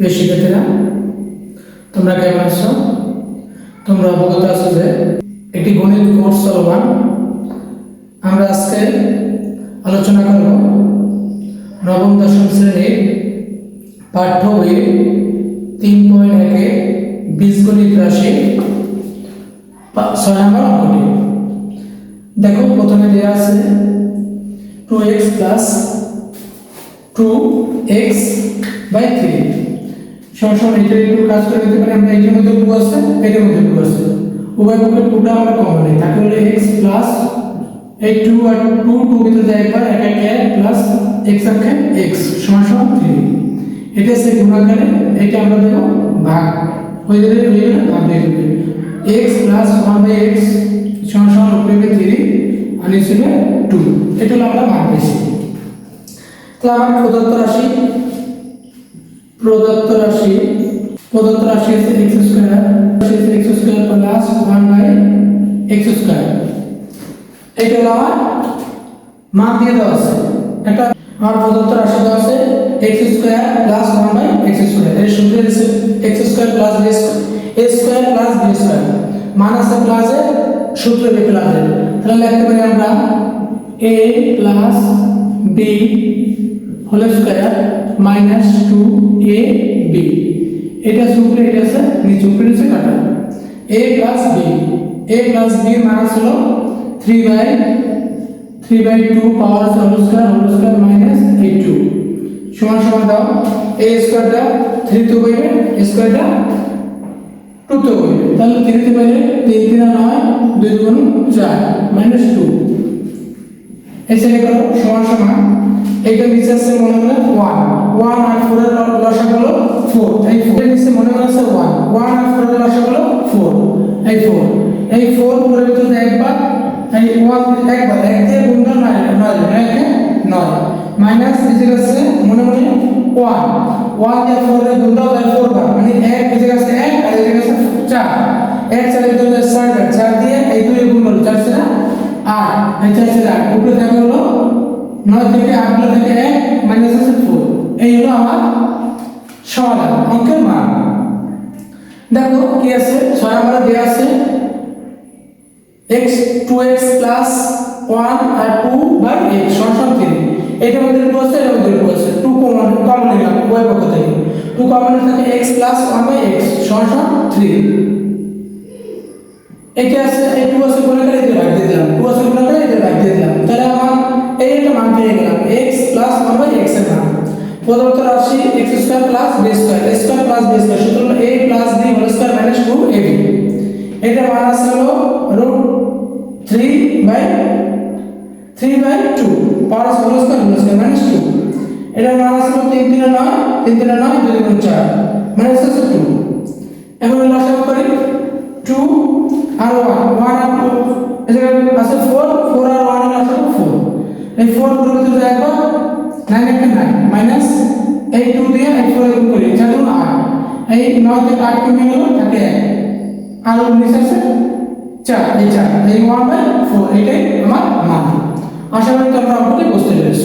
প্রিয় শিক্ষার্থীরা, তোমরা কেমন আছো? তোমরা অবগত আছো যে একটি গণিত কোর্স চলমান। আমরা আজকে আলোচনা করব নবম দশম শ্রেণির পাঠ্য বইয়ের তিন পয়েন্ট একে বীজগণিত রাশি ছয় নম্বর অঙ্কটি। দেখো, প্রথমে দেওয়া আছে two x plus two x by three সবসময় এটা একটু কাজ করে দিতে পারি, আমরা এটার মধ্যে টু আছে এটার মধ্যে টু আছে উভয় পক্ষে টুটা আমরা কমন নেই। তাকে হলে এক্স প্লাস এই টু আর টু টু ভিতরে যায় একবার এক এক প্লাস এক্স আক্ষে এক্স সমান সমান থ্রি এটা সে গুণাকারে, এটা আমরা দেবো ভাগ। হয়ে গেলে হয়ে গেলে ভাগ দিয়ে দেবে x plus one by x সমান সমান উপরে থ্রি আর নিচে টু এটা হলো আমরা ভাগ পেয়েছি। তো আমার প্রদত্ত রাশি প্রদত্ত রাশি প্রদত্ত রাশি আছে এক্স স্কোয়ার আছে x square plus one by x square এটা হলো আমার মান দিয়ে দেওয়া আছে। একটা আমার প্রদত্ত রাশি দেওয়া আছে x square plus one by x square এর সূত্র আছে x square plus b a square plus b square মান আছে প্লাসে সূত্র বি প্লাসে তাহলে লিখতে পারি আমরা a plus b whole square minus two a b এটা সুপ্রে এটা আছে নিচে, উপরে নিচে কাটা। A plus b a plus b minus হলো three by three by two power আছে whole square whole square minus এই টু সমান সমান দাও। এ স্কয়ারটা থ্রি তো পাইবে স্কয়ারটা টু তো পাইবে তাহলে থ্রিতে পাইলে তিন তিন নয়, দুই গুণ চার মাইনাস টু এসে করো, সমান সমান। এইটা নিচে আছে মনে মনে ওয়ান ওয়ান আর ফোর এর লসা হলো ফোর এই ফোর নিচে মনে মনে আছে ওয়ান ওয়ান আর ফোর এর লসা হলো ফোর এই ফোর এই ফোর ফোরের ভিতরে একবার, এই ওয়ান একবার, এক দিয়ে গুণ নয় নয় একে নয় মাইনাস নিচে আছে মনে মনে ওয়ান ওয়ান দিয়ে ফোর এর গুণ দাও তাই ফোর বার। মানে এক নিচে আছে এক, আর এদিকে আছে চার। এক চারের জন্য চার চার দিয়ে এই দুই গুণ হলো চার সেটা আট। এই চার সেটা আট। উপরে থাকে হলো নয় থেকে আটগুলো থেকে এক মাইনাস আছে ফোর এই হলো আমার সমাধান, অঙ্কের মান। দেখো কি আছে? ছয় নম্বরে দেওয়া আছে, x 2x প্লাস 1 আর 2 বাই x সমান থ্রি এটার মধ্যে টু আছে এটার মধ্যে টু আছে। টু কমন কমন নিলাম, উভয় পক্ষ থেকে। টু কমন থাকে x প্লাস 1 বাই x সমান থ্রি এটা আছে, এই টু আছে কোন করে এদের ভাগ দিয়ে দিলাম। টু আছে কোন করে এদের ভাগ দিয়ে দিলাম। তাহলে x প্লাস 1 বাই x এর মান। প্রদত্ত রাশি x square plus b square a square plus b square সূত্র a plus b whole square minus 2ab এটা মান আছে হলো root 3 by 3 by 2 power whole square whole square minus 2 এটা মান আছে হলো 3 3 9 3 3 9 2 গুণ 4 মাইনাস আছে 2 এখন লসাগু করি 2 আর 1 1 আর 2 4 গুণ দিতে একবার 9 একটা নাইন মাইনাস এই টু দিয়ে এক ফোর গুণ করি 4 গুণ 8 এই নয় থেকে আট কমে গেল থাকে এক। আর উনিশ আছে চার, এই চার। এই ওয়ান বাই ফোর এটাই আমার মান। আশা করি তোমরা বুঝতে পেরেছ।